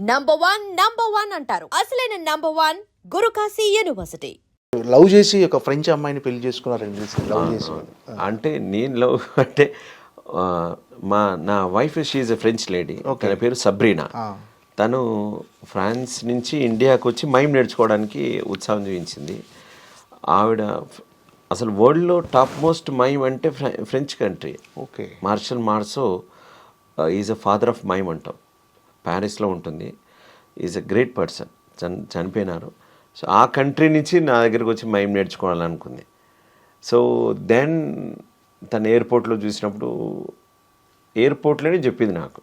Number one number one అంటారు. అసలైన number one Gurukashi university. Love చేసి ఒక ఫ్రెంచ్ అమ్మాయిని పెళ్ళి చేసుకున్నారని తెలిసి. లవ్ చేసి. అంటే నేను లవ్ అంటే మా నా wife she's a French lady తన పేరు సబ్రీనా తను ఫ్రాన్స్ నుంచి ఇండియాకి వచ్చి మైమ్ నేర్చుకోవడానికి ఉత్సాహం చూపించింది. ఆవిడ అసలు వరల్డ్లో టాప్ మోస్ట్ మైమ్ అంటే ఫ్రె- French country. Okay Marcel Marceau is a father of mime అంటాం. ప్యారిస్లో ఉంటుంది. ఈజ్ అ గ్రేట్ పర్సన్ చన్ చనిపోయినారు. సో ఆ కంట్రీ నుంచి నా దగ్గరికి వచ్చి మైమ్ నేర్చుకోవాలనుకుంది సో దెన్ తన ఎయిర్పోర్ట్లో చూసినప్పుడు ఎయిర్పోర్ట్లోనే చెప్పింది నాకు.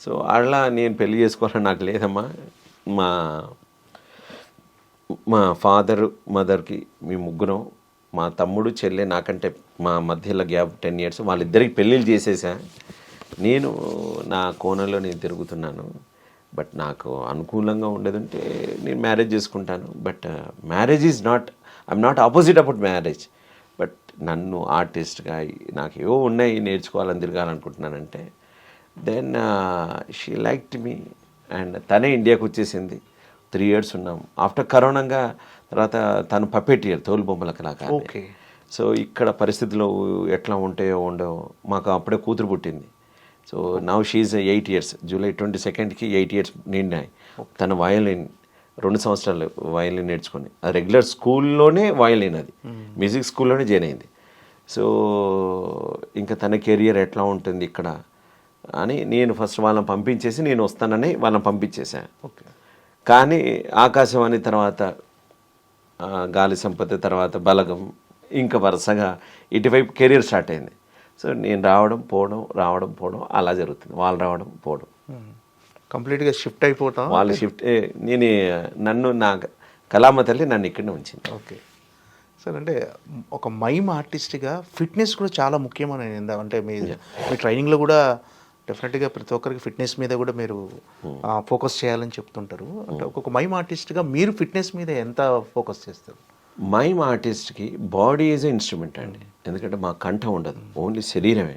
సో అలా నేను పెళ్ళి చేసుకోవాలని నాకు లేదమ్మా. మా మా ఫాదర్ మదర్కి మీ ముగ్గురం మా తమ్ముడు చెల్లె నాకంటే మా మధ్యలో గ్యాప్ టెన్ ఇయర్స్ వాళ్ళిద్దరికి పెళ్ళిళ్ళు చేసేసా. నేను నా కోణంలో నేను తిరుగుతున్నాను. బట్ నాకు అనుకూలంగా ఉండేదంటే నేను మ్యారేజ్ చేసుకుంటాను. But marriage is not I'm not opposite about marriage. But నన్ను ఆర్టిస్ట్గా నాకు ఏవో ఉన్నాయి నేర్చుకోవాలని తిరగాలనుకుంటున్నానంటే then she liked me. And తనే ఇండియాకి వచ్చేసింది. త్రీ ఇయర్స్ ఉన్నాం. ఆఫ్టర్ కరోనాగా తర్వాత తను పప్పెటియర్ తోలు బొమ్మల కళాకారు ఓకే. సో ఇక్కడ పరిస్థితులు ఎట్లా ఉంటాయో ఉండవో మాకు అప్పుడే కూతురు పుట్టింది. So now she's eight years July twenty సెకండ్కి ఎయిట్ ఇయర్స్ నిండాయి తన వయలిన్ రెండు సంవత్సరాలు వయలిన్ నేర్చుకొని అది రెగ్యులర్ స్కూల్లోనే వయలిన్ అది. మ్యూజిక్ స్కూల్లోనే జాయిన్ అయింది. సో ఇంకా తన కెరియర్ ఎట్లా ఉంటుంది ఇక్కడ? అని నేను ఫస్ట్ వాళ్ళని పంపించేసి నేను వస్తానని వాళ్ళని పంపించేశాను ఓకే కానీ ఆకాశవాణి తర్వాత గాలి సంపత్తి తర్వాత బలగం ఇంకా వరుసగా ఇటువైపు కెరీర్ స్టార్ట్ అయింది. సో నేను రావడం పోవడం రావడం పోవడం అలా జరుగుతుంది. వాళ్ళు రావడం పోవడం. కంప్లీట్గా షిఫ్ట్ అయిపోతాం వాళ్ళు షిఫ్ట్ నేను నన్ను నా కళామ తల్లి నన్ను ఇక్కడనే ఉంచింది. ఓకే. సార్ అంటే ఒక మైమ్ ఆర్టిస్ట్గా ఫిట్నెస్ కూడా చాలా ముఖ్యమని అంటే మీ మీ ట్రైనింగ్లో కూడా డెఫినెట్గా ప్రతి ఒక్కరికి ఫిట్నెస్ మీద కూడా మీరు ఫోకస్ చేయాలని చెప్తుంటారు. అంటే ఒక్కొక్క మైమ్ ఆర్టిస్ట్గా మీరు ఫిట్నెస్ మీద ఎంత ఫోకస్ చేస్తారు? మైమ్ ఆర్టిస్ట్కి బాడీ ఈజ్ ఇన్స్ట్రుమెంట్ అండి. ఎందుకంటే మా కంఠం ఉండదు. ఓన్లీ శరీరమే.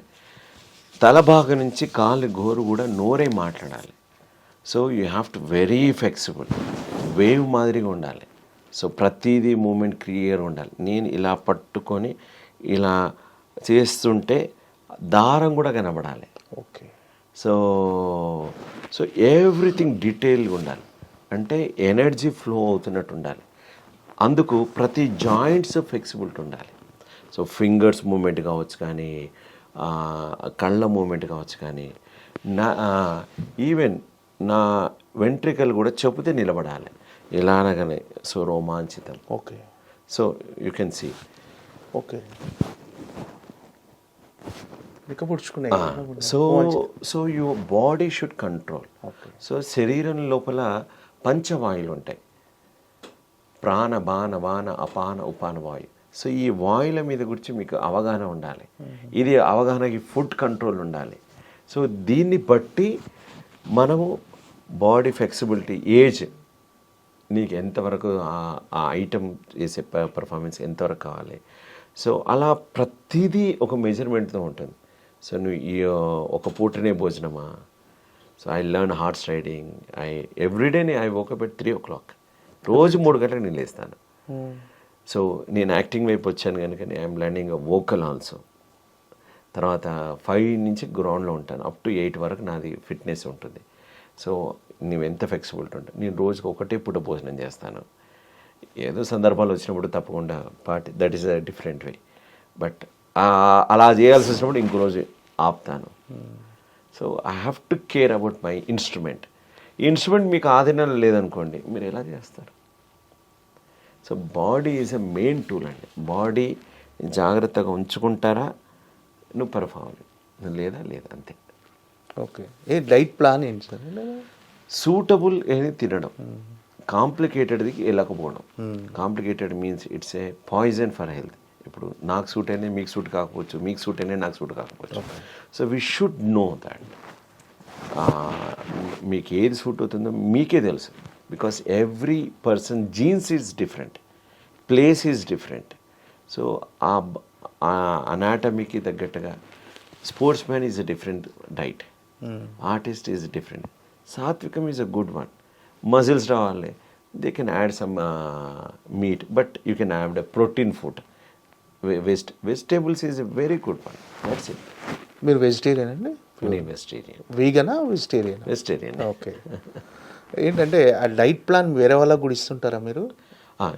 తల భాగం నుంచి కాలు గోరు కూడా నోరే మాట్లాడాలి. So you have to very flexible wave మాదిరిగా ఉండాలి. సో ప్రతిదీ మూమెంట్ క్లియర్ ఉండాలి. నేను ఇలా పట్టుకొని ఇలా చేస్తుంటే దారం కూడా కనబడాలి. ఓకే సో సో ఎవ్రీథింగ్ డీటెయిల్గా ఉండాలి. అంటే ఎనర్జీ ఫ్లో అవుతున్నట్టు ఉండాలి. అందుకు ప్రతి జాయింట్స్ ఫ్లెక్సిబిలిటీ ఉండాలి. సో ఫింగర్స్ మూమెంట్ కావచ్చు కానీ కళ్ళ మూమెంట్ కావచ్చు కానీ నా ఈవెన్ నా వెంట్రికలు కూడా చెబితే నిలబడాలి. ఇలా అనగానే so రోమాంచితం. Okay. So you can see. Okay. So so your body should control. So శరీరం లోపల పంచవాయువులు ఉంటాయి ప్రాణ బాణ వాన అపాన ఉపాన వాయు. సో ఈ వాయుల మీద గురించి మీకు అవగాహన ఉండాలి. ఇది అవగాహనకి ఫుడ్ కంట్రోల్ ఉండాలి. సో దీన్ని బట్టి మనము బాడీ ఫ్లెక్సిబిలిటీ ఏజ్ నీకు ఎంతవరకు ఆ- ఐటమ్ చేసే పర్ఫార్మెన్స్ ఎంతవరకు కావాలి. సో అలా ప్రతిదీ ఒక మెజర్మెంట్తో ఉంటుంది. సో నువ్వు ఈ ఒక పూటనే భోజనమా? So I learn horse riding I ఎవ్రీడేనే I woke up at three o'clock. రోజు మూడు గంటలకు నేను లేస్తాను. సో నేను యాక్టింగ్ వైపు వచ్చాను కనుక ఐఎమ్ లెర్నింగ్ వోకల్ ఆల్సో తర్వాత ఫైవ్ నుంచి గ్రౌండ్లో ఉంటాను. అప్ టు ఎయిట్ వరకు నాది ఫిట్నెస్ ఉంటుంది. సో నువ్వు ఎంత ఫ్లెక్సిబిలిటీ ఉంటుంది నేను రోజుకి ఒకటే పూట భోజనం చేస్తాను. ఏదో సందర్భాలు వచ్చినప్పుడు తప్పకుండా party that is a different way but అలా చేయాల్సి వచ్చినప్పుడు ఇంకో రోజు ఆపుతాను. So I have to care about my instrument ఈ ఇన్స్ట్రుమెంట్ మీకు ఆధీనంలో లేదనుకోండి మీరు ఎలా చేస్తారు? So body is a main tool అండి. బాడీ జాగ్రత్తగా ఉంచుకుంటారా? నువ్వు పర్ఫామ్ లేదా? లేదా అంతే. ఓకే. ఏ డైట్ ప్లాన్ ఏంటి సార్? సూటబుల్ ఏది తినడం. కాంప్లికేటెడ్ది వెళ్ళకపోవడం. Complicated means it's a poison for health ఇప్పుడు నాకు సూట్ అయినా మీకు సూట్ కాకపోవచ్చు మీకు సూట్ అయినా నాకు సూట్ కాకపోవచ్చు. So we should know that మీకు ఏది సూట్ అవుతుందో మీకే తెలుసు. Because every person genes is different place is different so ఆ అనాటమీకి తగ్గట్టుగా sportsman is a different diet artist is different సాత్వికం is a good one muscles రావాలి. They can add some meat but you can add a protein food west vegetables is a very good one that's it మీరు vegetarian అండి? నేను vegetarian వీగనా vegetarian vegetarian okay ఏంటంటే ఆ diet plan వేరే వాళ్ళకి కూడా ఇస్తుంటారా మీరు?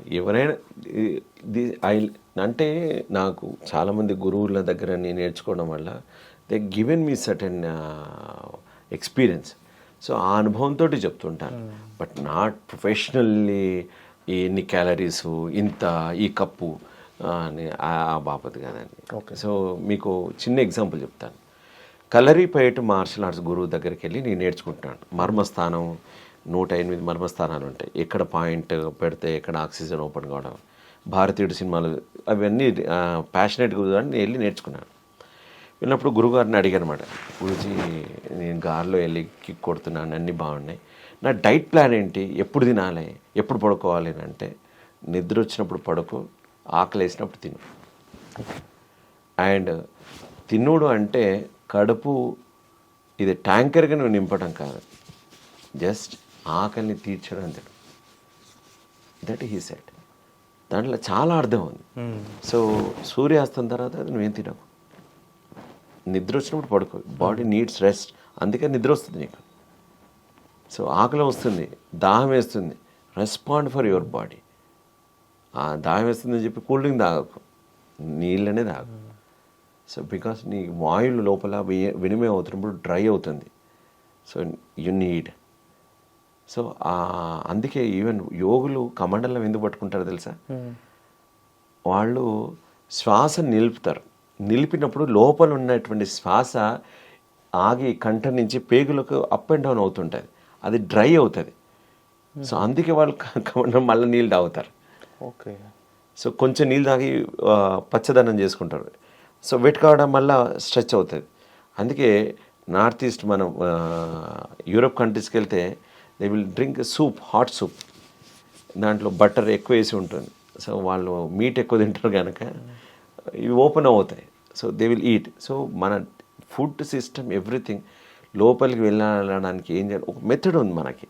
ఎవరైనా ఐ అంటే నాకు చాలామంది గురువుల దగ్గర నేను నేర్చుకోవడం వల్ల they given me certain experience. So ఆ అనుభవంతో చెప్తుంటాను. బట్ నాట్ ప్రొఫెషనల్లీ ఎన్ని క్యాలరీస్ ఇంత ఈ కప్పు అని ఆ ఆ బాపతి కాదండి. సో మీకు చిన్న ఎగ్జాంపుల్ చెప్తాను. కలరీపేట మార్షల్ ఆర్ట్స్ గురువు దగ్గరికి వెళ్ళి నేను నేర్చుకుంటున్నాను. మర్మస్థానం నూట ఎనిమిది మర్మస్థానాలు ఉంటాయి. ఎక్కడ పాయింట్ పెడితే ఎక్కడ ఆక్సిజన్ ఓపెన్ కావడం భారతీయుడు సినిమాలు అవన్నీ ప్యాషనెట్గా గురువు నేను వెళ్ళి నేర్చుకున్నాను. వెళ్ళినప్పుడు గురుగారిని అడిగాను అనమాట గురుజీ నేను గారిలో వెళ్ళి కిక్ కొడుతున్నాను అన్నీ బాగున్నాయి. నా డైట్ ప్లాన్ ఏంటి? ఎప్పుడు తినాలి? ఎప్పుడు పడుకోవాలి? అని అంటే నిద్ర వచ్చినప్పుడు పడుకో ఆకలి వేసినప్పుడు తిను. అండ్ తిన్నుడు అంటే కడుపు ఇది ట్యాంకర్గా నువ్వు నింపడం కాదు. జస్ట్ ఆకలిని తీర్చడం తిను దట్ హీ సెట్ దాంట్లో చాలా అర్థం ఉంది. సో సూర్యాస్తం తర్వాత అది నువ్వేం తినవు నిద్ర వచ్చినప్పుడు పడుకో. బాడీ నీడ్స్ రెస్ట్ అందుకే నిద్ర వస్తుంది నీకు. సో ఆకలి వస్తుంది దాహం వేస్తుంది. రెస్పాండ్ ఫర్ యువర్ బాడీ ఆ దాహం వేస్తుందని చెప్పి కూల్ డ్రింక్ తాగకు. నీళ్ళనే తాగు. సో బికాస్ నీ వాయువులు లోపల వినిమయం అవుతున్నప్పుడు డ్రై అవుతుంది. సో యు నీడ్ సో అందుకే ఈవెన్ యోగులు కమండలం ఎందుకు పట్టుకుంటారో తెలుసా? వాళ్ళు శ్వాస నిలుపుతారు. నిలిపినప్పుడు లోపల ఉన్నటువంటి శ్వాస ఆగి కంఠ నుంచి పేగులకు అప్ అండ్ డౌన్ అవుతుంటుంది. అది డ్రై అవుతుంది. సో అందుకే వాళ్ళు కమండలం మళ్ళీ నీళ్ళు తాగుతారు. ఓకే. సో కొంచెం నీళ్ళు తాగి పచ్చదనం చేసుకుంటారు. సో వెట్ కావడం వల్ల స్ట్రెచ్ అవుతుంది. అందుకే నార్త్ ఈస్ట్ మనం యూరోప్ కంట్రీస్కి వెళ్తే they will drink soup hot soup దాంట్లో బటర్ ఎక్కువ వేసి ఉంటుంది. సో వాళ్ళు మీట్ ఎక్కువ తింటారు కనుక ఇవి ఓపెన్ అవుతాయి. So they will eat so మన ఫుడ్ సిస్టమ్ ఎవ్రీథింగ్ లోపలికి వెళ్ళడానికి ఏం చేయాలి? ఒక మెథడ్ ఉంది మనకి.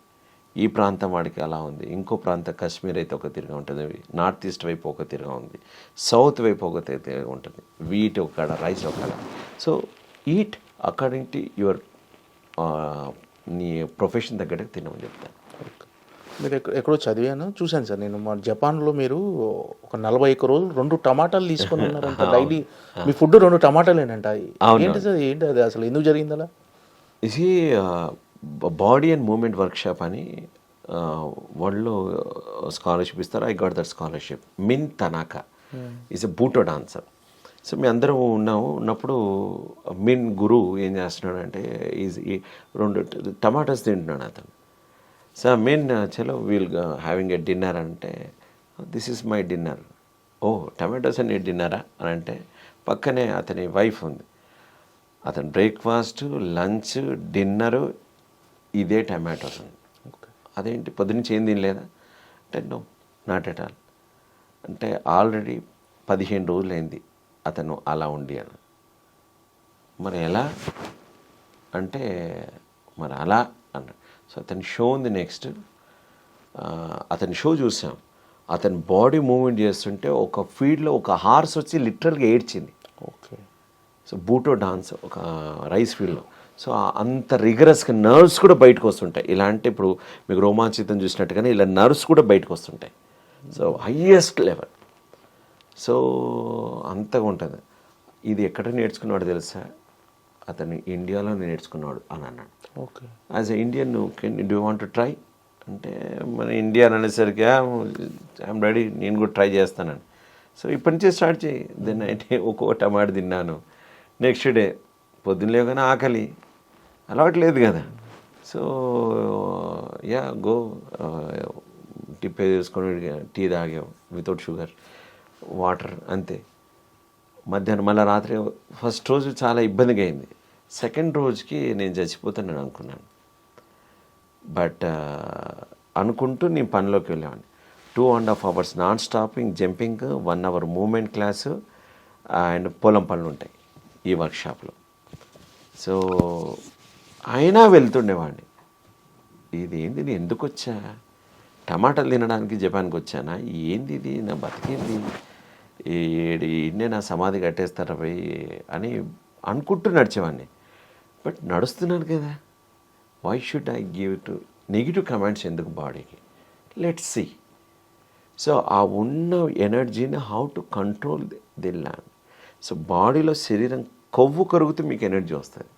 ఈ ప్రాంతం వాడికి అలా ఉంది. ఇంకో ప్రాంతం కాశ్మీర్ అయితే ఒక తిరిగా ఉంటుంది. నార్త్ ఈస్ట్ వైపు ఒక తిరిగా ఉంది. సౌత్ వైపు ఒక తిరిగా ఉంటుంది. వీట్ ఒక రైస్ ఒక so eat according to your నీ ప్రొఫెషన్ తగ్గట్టుగా తినమని చెప్తాను మీరు ఎక్కడ ఎక్కడో చదివాను చూశాను సార్ నేను మా జపాన్లో మీరు ఒక నలభై ఒక్క రోజులు రెండు టమాటాలు తీసుకొని ఉన్నారంట డైలీ. మీ ఫుడ్ రెండు టమాటాలేనంట. ఏంటి సార్ ఏంటి అది అసలు ఎందుకు జరిగింది అలా? ఇది బాడీ అండ్ మూమెంట్ వర్క్షాప్ అని వరల్డ్లో స్కాలర్షిప్ ఇస్తారు. I got that scholarship Min Tanaka is a butoh dancer so మీ అందరం ఉన్నాము ఉన్నప్పుడు మిన్ గురు ఏం చేస్తున్నాడు అంటే ఈజ్ ఈ రెండు టమాటాస్ తింటున్నాడు అతను. సో మెయిన్ చలో వీల్ హ్యావింగ్ ఎ డిన్నర్ అంటే this is my dinner oh tomatoes అని డిన్నరా? అని అంటే పక్కనే అతని వైఫ్ ఉంది. అతని బ్రేక్ఫాస్ట్ లంచ్ డిన్నరు ఇదే టమాటోస్ ఉంది. అదేంటి పొద్దునుంచి ఏం తినలేదా? అంటే నో నాట్ ఎట్ ఆల్. అంటే ఆల్రెడీ పదిహేను రోజులైంది. అతను అలా ఉండి అని. మరి ఎలా? అంటే మరి అలా అన్నాడు. సో అతని షో ఉంది నెక్స్ట్. అతని షో చూసాం. అతని బాడీ మూవ్మెంట్ చేస్తుంటే ఒక ఫీల్డ్లో ఒక హార్స్ వచ్చి లిటరల్గా ఏడ్చింది. ఓకే. సో బూటో డాన్స్ ఒక రైస్ ఫీల్డ్లో. సో అంత రిగరస్గా నర్వ్స్ కూడా బయటకు వస్తుంటాయి. ఇలా అంటే ఇప్పుడు మీకు రోమాంచితం చూసినట్టుగానే ఇలా నర్వ్స్ కూడా బయటకు వస్తుంటాయి. So highest level. సో అంతగా ఉంటుంది. ఇది ఎక్కడ నేర్చుకున్నాడు తెలుసా? అతను ఇండియాలో నేర్చుకున్నాడు అని అన్నాడు. Okay. As a Indian can do want to try అంటే మన ఇండియా అనేసరికి ఐఎమ్ రెడీ నేను కూడా ట్రై చేస్తానని. సో ఇప్పటి నుంచే స్టార్ట్ చేయి. దెన్ అయితే ఒక్కో టమాటా తిన్నాను. నెక్స్ట్ డే పొద్దున్న లేవగానే ఆకలి. అలవాటు లేదు కదా. సో యా గో టిప్పే చేసుకొని టీ తాగాం వితౌట్ షుగర్ వాటర్ అంతే. మధ్యాహ్నం మళ్ళీ రాత్రి ఫస్ట్ రోజు చాలా ఇబ్బందిగా అయింది సెకండ్ రోజుకి నేను చచ్చిపోతానని అనుకున్నాను. బట్ అనుకుంటూ నేను పనిలోకి వెళ్ళేవాడిని. Two and half hours non stopping jumping one hour movement class and పొలం పనులు ఉంటాయి ఈ వర్క్షాప్లో సో అయినా వెళ్తుండేవాడిని. ఇది ఏంది నేను ఎందుకు వచ్చా? టమాటాలు తినడానికి జపాన్కి వచ్చానా? ఏంది ఇది? నా బతికేంది? ఏడి ఈయన్నే నా సమాధి కట్టేస్తారా పోయి అని అనుకుంటూ నడిచేవాడిని. బట్ నడుస్తున్నాను కదా. Why should I give to negative comments ఎందుకు బాడీకి? లెట్స్ సి సో ఆ ఉన్న ఎనర్జీని how to control the land so బాడీలో శరీరం కొవ్వు కరుగుతూ మీకు ఎనర్జీ వస్తుంది.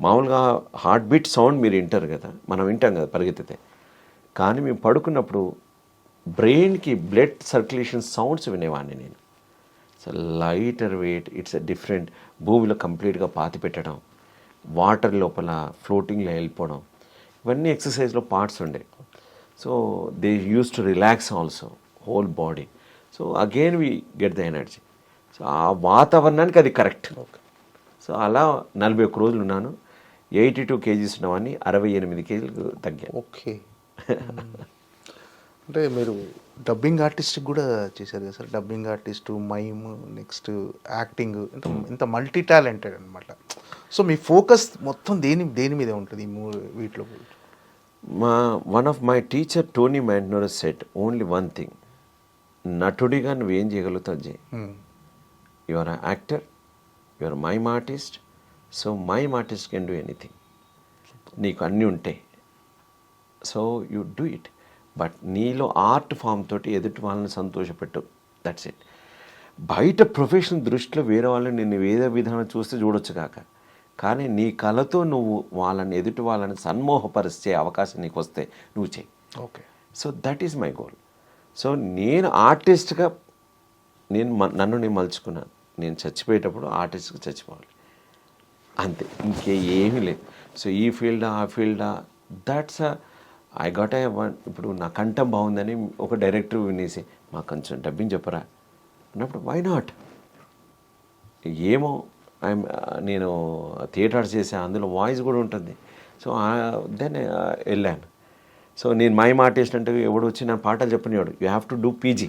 మామూలుగా హార్ట్ బీట్ సౌండ్ మీరు వింటారు కదా. మనం వింటాం కదా పరిగెత్తితే. కానీ మేము పడుకున్నప్పుడు బ్రెయిన్కి బ్లడ్ సర్క్యులేషన్ సౌండ్స్ వినేవాడిని నేను. So lighter weight it's a different. భూమిలో కంప్లీట్గా పాతి పెట్టడం వాటర్ లోపల ఫ్లోటింగ్లో వెళ్ళిపోవడం ఇవన్నీ ఎక్సర్సైజ్లో పార్ట్స్ ఉండే. So they use to relax also whole body. So again we get the energy. So ఆ వాతావరణానికి అది కరెక్ట్. సో అలా నలభై ఒక్క రోజులు ఉన్నాను. ఎయిటీ టూ కేజీస్ ఉన్నవన్నీ అరవై ఎనిమిది కేజీలకు తగ్గాను. ఓకే. అంటే మీరు డబ్బింగ్ ఆర్టిస్ట్ కూడా చేశారు కదా sir? Dubbing artist mime next acting ఇంత ఇంత మల్టీ టాలెంటెడ్ అనమాట సో మీ ఫోకస్ మొత్తం దేని దేని మీద ఉంటుంది ఈ మూడు వీటిలో మా one of my teacher Tony Montanaro said only one thing నటుడిగా నువ్వేం చేయగలుగుతావు చేయి. You are actor you are mime artist so mime artist can do anything నీకు అన్నీ ఉంటాయి. So you do it but నీలో ఆర్ట్ ఫామ్ తోటి ఎదుటి వాళ్ళని సంతోషపెట్టు. దట్స్ ఇట్ బయట ప్రొఫెషనల్ దృష్టిలో వేరే వాళ్ళని నేను వేరే విధానం చూస్తే చూడొచ్చు కాక. కానీ నీ కళతో నువ్వు వాళ్ళని ఎదుటి వాళ్ళని సన్మోహపరిచే అవకాశం నీకు వస్తే నువ్వు చేయి okay so that is my goal so నేను ఆర్టిస్ట్గా నేను నన్ను నేను మలుచుకున్నాను. నేను చచ్చిపోయేటప్పుడు ఆర్టిస్ట్గా చచ్చిపోవాలి. అంతే. ఇంకే ఏమీ లేదు. సో ఈ ఫీల్డా ఆ ఫీల్డా that's I got I won ఇప్పుడు నా కంఠం బాగుందని ఒక డైరెక్టర్ వినేసి మాకు కొంచెం డబ్బింగ్ చెప్పరా? అన్నప్పుడు వై నాట్ ఏమో ఐఎమ్ నేను థియేటర్స్ చేసా అందులో వాయిస్ కూడా ఉంటుంది. సో దెన్ వెళ్ళాను. సో నేను మైమ్ ఆర్టిస్ట్ అంటే ఎవడు వచ్చి నా పాటలు చెప్పనివాడు you have to do PG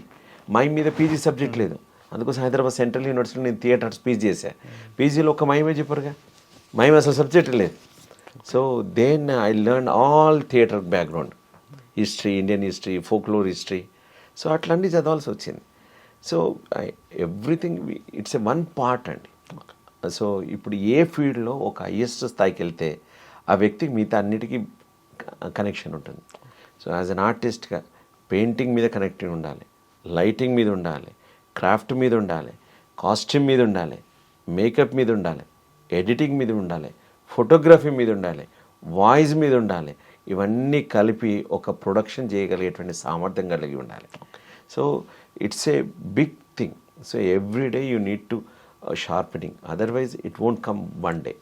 mime మీద పీజీ సబ్జెక్ట్ లేదు. అందుకోసం హైదరాబాద్ సెంట్రల్ యూనివర్సిటీలో నేను థియేటర్స్ పీజీ చేశా. పీజీలో ఒక మైమే చెప్పరుగా? మైమ్ అసలు సబ్జెక్ట్ లేదు. So then I learn all theatre background history Indian history folklore history so అట్లన్నీ చదవాల్సి వచ్చింది. So everything it's a one part అండి. సో ఇప్పుడు ఏ ఫీల్డ్లో ఒక హైయెస్ట్ స్థాయికి వెళ్తే ఆ వ్యక్తికి మిగతా అన్నిటికీ కనెక్షన్ ఉంటుంది. సో యాజ్ అన్ ఆర్టిస్ట్గా పెయింటింగ్ మీద కనెక్టింగ్ ఉండాలి లైటింగ్ మీద ఉండాలి క్రాఫ్ట్ మీద ఉండాలి కాస్ట్యూమ్ మీద ఉండాలి మేకప్ మీద ఉండాలి ఎడిటింగ్ మీద ఉండాలి ఫోటోగ్రఫీ మీద ఉండాలి వాయిస్ మీద ఉండాలి ఇవన్నీ కలిపి ఒక ప్రొడక్షన్ చేయగలిగేటువంటి సామర్థ్యం కలిగి ఉండాలి. So it's a big thing so every day you need to sharpening otherwise it won't come one day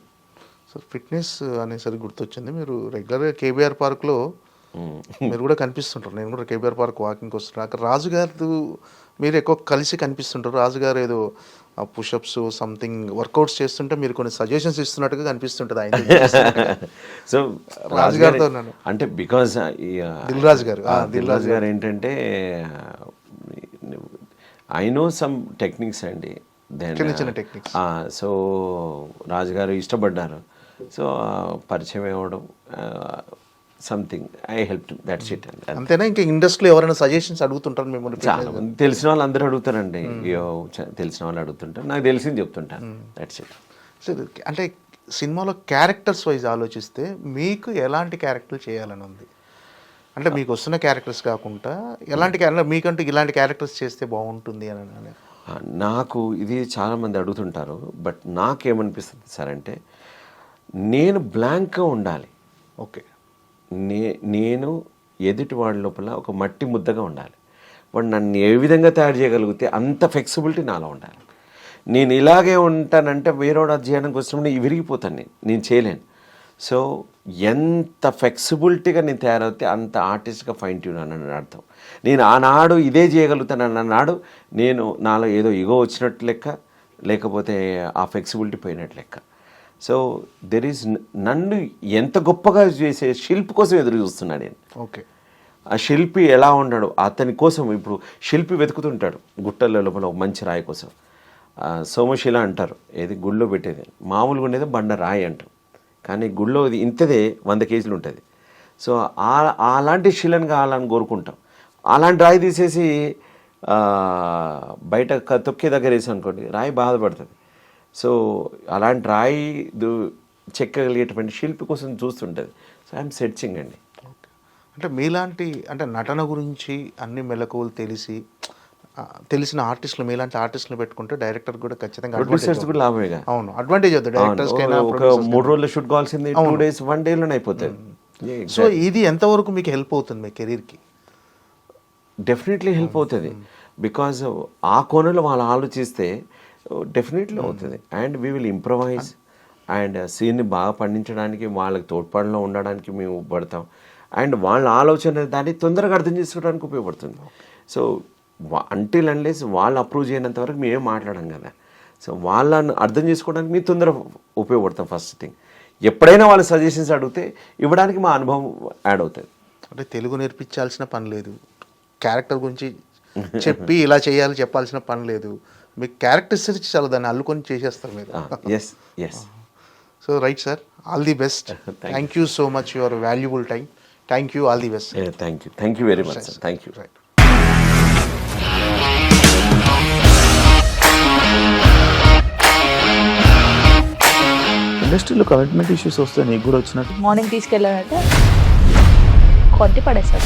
so fitness అనేసరికి గుర్తొచ్చింది. మీరు రెగ్యులర్గా కేబీఆర్ పార్క్లో మీరు కూడా కనిపిస్తుంటారు. నేను కూడా కేబీఆర్ పార్క్ వాకింగ్కి వస్తున్నాను అక్కడ రాజుగారు మీరు ఎక్కువ కలిసి కనిపిస్తుంటారు. రాజుగారు ఏదో పుషప్స్ సంథింగ్ వర్కౌట్స్ చేస్తుంటే మీరు కొన్ని సజెషన్స్ ఇస్తున్నట్టుగా కనిపిస్తుంటుంది. ఆయన సో రాజు రాజు గారితో గారు ఉన్నాను. అంటే బికాజ్ దిల్ రాజు గారు. దిల్ రాజు గారు ఏంటంటే ఐ నో సమ్ టెక్నిక్స్ అండి. దెన్ చిన్న చిన్న techniques. సో రాజుగారు ఇష్టపడ్డారు. సో పరిచయం అవ్వడం something I help that's it అండి అంతేనా? ఇంకా ఇండస్ట్రీలో ఎవరైనా సజెషన్స్ అడుగుతుంటారు మిమ్మల్ని చాలా మంది. తెలిసిన వాళ్ళు అందరూ అడుగుతారండి. తెలిసిన వాళ్ళు అడుగుతుంటారు. నాకు తెలిసింది చెప్తుంటాను దట్స్ ఇట్ సరే అంటే సినిమాలో క్యారెక్టర్స్ వైజ్ ఆలోచిస్తే మీకు ఎలాంటి క్యారెక్టర్ చేయాలని ఉంది? అంటే మీకు వస్తున్న క్యారెక్టర్స్ కాకుండా ఎలాంటి క్యారెక్టర్ మీకంటూ ఇలాంటి క్యారెక్టర్స్ చేస్తే బాగుంటుంది అని నాకు ఇది చాలామంది అడుగుతుంటారు. బట్ నాకేమనిపిస్తుంది సార్ అంటే నేను బ్లాంక్గా ఉండాలి. ఓకే నే నేను ఎదుటి వాడి లోపల ఒక మట్టి ముద్దగా ఉండాలి. వాడు నన్ను ఏ విధంగా తయారు చేయగలిగితే అంత ఫ్లెక్సిబిలిటీ నాలో ఉండాలి. నేను ఇలాగే ఉంటానంటే వేరేవాడు అధ్యయనంకి చేయడానికి వచ్చినప్పుడు నేను విరిగిపోతాను నేను. నేను చేయలేను. సో ఎంత ఫ్లెక్సిబిలిటీగా నేను తయారవుతే అంత ఆర్టిస్ట్గా ఫైన్ ట్యూన్ అని అర్థం. నేను ఆనాడు ఇదే చేయగలుగుతాను అన్నాడు నేను నాలో ఏదో ఇగో వచ్చినట్టు లెక్క లేకపోతే ఆ ఫ్లెక్సిబిలిటీ పోయినట్టు లెక్క. సో దెర్ ఈజ్ నన్ను ఎంత గొప్పగా చేసే శిల్పి కోసం ఎదురు చూస్తున్నా నేను ఓకే. ఆ శిల్పి ఎలా ఉన్నాడు అతని కోసం ఇప్పుడు శిల్పి వెతుకుతుంటాడు గుట్టల లోపల ఒక మంచి రాయి కోసం. సోమశిల అంటారు ఏది గుళ్ళో పెట్టేది. మామూలుగా ఉండేది బండ రాయి అంటాం కానీ గుళ్ళో ఇది ఇంతదే వంద కేజీలు ఉంటుంది. సో ఆ- అలాంటి శిలను కావాలని కోరుకుంటాం. అలాంటి రాయి తీసేసి బయట తొక్కే దగ్గర వేసి అనుకోండి రాయి బాధపడుతుంది. సో అలాంటి రాయి చెక్కగలిగేటువంటి శిల్పి కోసం చూస్తుంటుంది. సో ఐఎమ్ సెర్చింగ్ అండి. అంటే మీలాంటి అంటే నటన గురించి అన్ని మెలకువలు తెలిసి తెలిసిన ఆర్టిస్టులు మీలాంటి ఆర్టిస్టులు పెట్టుకుంటే డైరెక్టర్ కూడా ఖచ్చితంగా ప్రొడ్యూసర్స్ కూడా అవుతుంది. అవును అడ్వాంటేజ్ అవుతుంది డైరెక్టర్స్ ఒక మూడు. రోజులు షూట్ కావాల్సింది టూ డేస్ వన్ డేలోనే అయిపోతుంది సో ఇది ఎంతవరకు మీకు హెల్ప్ అవుతుంది మీ కెరీర్కి డెఫినెట్లీ హెల్ప్ అవుతుంది. బికాజ్ ఆ కోణంలో వాళ్ళు ఆలోచిస్తే డెఫినెట్లీ అవుతుంది. And we will improvise and సీన్ని బాగా పండించడానికి వాళ్ళకి తోడ్పాటులో ఉండడానికి మేము పడతాం. అండ్ వాళ్ళ ఆలోచన దాన్ని తొందరగా అర్థం చేసుకోవడానికి ఉపయోగపడుతుంది. సో అంటిల్ అన్లెస్ వాళ్ళు అప్రూవ్ చేయనంత వరకు మేమేం మాట్లాడం కదా. సో వాళ్ళని అర్థం చేసుకోవడానికి మేము తొందర ఉపయోగపడతాం ఫస్ట్ థింగ్ ఎప్పుడైనా వాళ్ళ సజెషన్స్ అడిగితే ఇవ్వడానికి మా అనుభవం యాడ్ అవుతుంది. అంటే తెలుగు నేర్పించాల్సిన పని లేదు. క్యారెక్టర్ గురించి చెప్పి ఇలా చేయాలి చెప్పాల్సిన పని లేదు. మీకు క్యారెక్టర్స్ చాలా దాన్ని అల్లుకొని చేసేస్తారు మీరు. Yes yes so right sir all the best thank you so much your valuable time thank you all the best thank you thank you very much sir thank you right ఇండస్ట్రీలో commitment issues వస్తే నీకు కూడా వచ్చినట్టు. Morning తీసుకెళ్ళాడంటే కొట్టి పడేస్తాడు